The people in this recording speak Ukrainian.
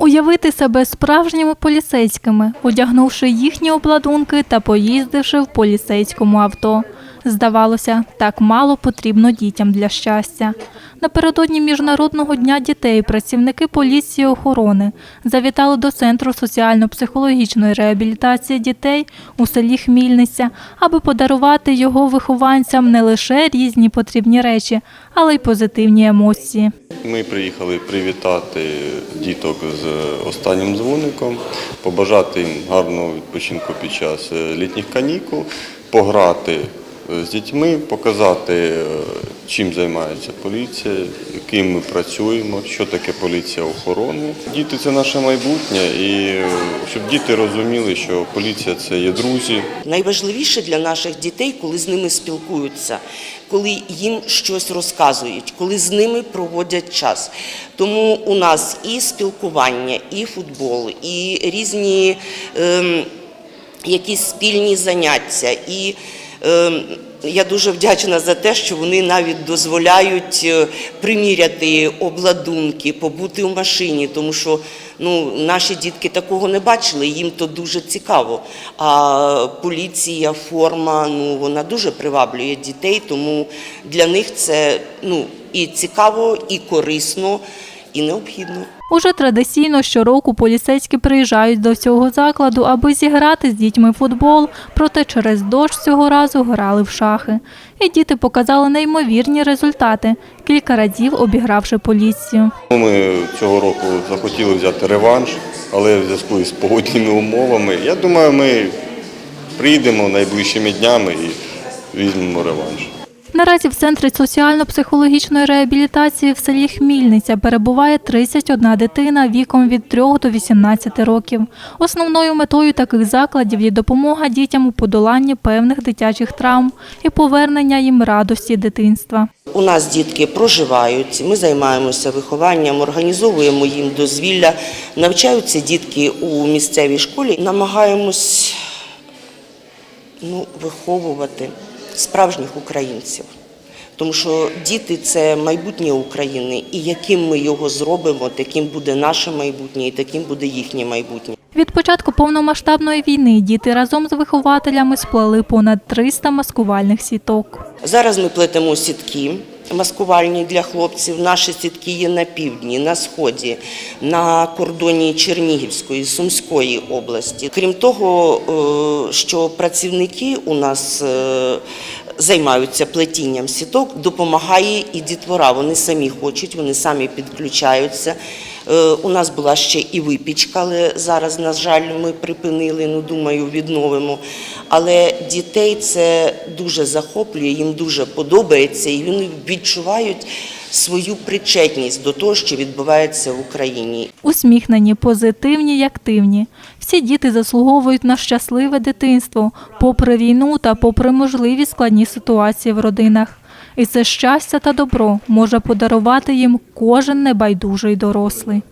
Уявити себе справжніми поліцейськими, одягнувши їхні обладунки та поїздивши в поліцейському авто. Здавалося, так мало потрібно дітям для щастя. Напередодні Міжнародного дня дітей працівники поліції охорони завітали до Центру соціально-психологічної реабілітації дітей у селі Хмільниця, аби подарувати його вихованцям не лише різні потрібні речі, але й позитивні емоції. Ми приїхали привітати діток з останнім дзвоником, побажати їм гарного відпочинку під час е, літніх канікул, пограти з дітьми, показати, е, чим займається поліція, ким ми працюємо, що таке поліція охорони. Діти це наше майбутнє, і е, щоб діти розуміли, що поліція це є друзі, Найважливіше для наших дітей, коли з ними спілкуються, коли їм щось розказують, коли з ними проводять час. Тому у нас і спілкування, і футбол, і різні ем, якісь спільні заняття. І я дуже вдячна за те, що вони навіть дозволяють е, приміряти обладунки, побути в машині, тому що ну, наші дітки такого не бачили, їм то дуже цікаво. А поліція, форма, ну вона дуже приваблює дітей, тому для них це ну, і цікаво, і корисно, і необхідно. Уже традиційно щороку поліцейські приїжджають до цього закладу, аби зіграти з дітьми футбол, проте через дощ цього разу грали в шахи. І діти показали неймовірні результати, кілька разів обігравши поліцію. Ми цього року захотіли взяти реванш, але в зв'язку із погодними умовами, я думаю, ми приїдемо найближчими днями і візьмемо реванш. Наразі в центрі соціально-психологічної реабілітації в селі Хмільниця перебуває 31 дитина віком від 3 до 18 років. Основною метою таких закладів є допомога дітям у подоланні певних дитячих травм і повернення їм радості дитинства. У нас дітки проживають, ми займаємося вихованням, організовуємо їм дозвілля, навчаються дітки у місцевій школі. Намагаємось ну, виховувати справжніх українців. Тому що діти це майбутнє України, і яким ми його зробимо, таким буде наше майбутнє, і таким буде їхнє майбутнє. Від початку повномасштабної війни діти разом з вихователями сплели понад 300 маскувальних сіток. Зараз ми плетемо сітки маскувальні для хлопців. Наші сітки є на півдні, на сході, на кордоні Чернігівської, Сумської області. Крім того, е, що працівники у нас е, займаються плетінням сіток, допомагає і дітвора. Вони самі хочуть, вони самі підключаються. Е, У нас була ще і випічка, але зараз, на жаль, ми припинили. Ну, думаю, відновимо. Але дітей це дуже захоплює, їм дуже подобається, і вони відчувають свою причетність до того, що відбувається в Україні. Усміхнені, позитивні й активні. Всі діти заслуговують на щасливе дитинство, попри війну та попри можливі складні ситуації в родинах. І це щастя та добро може подарувати їм кожен небайдужий дорослий.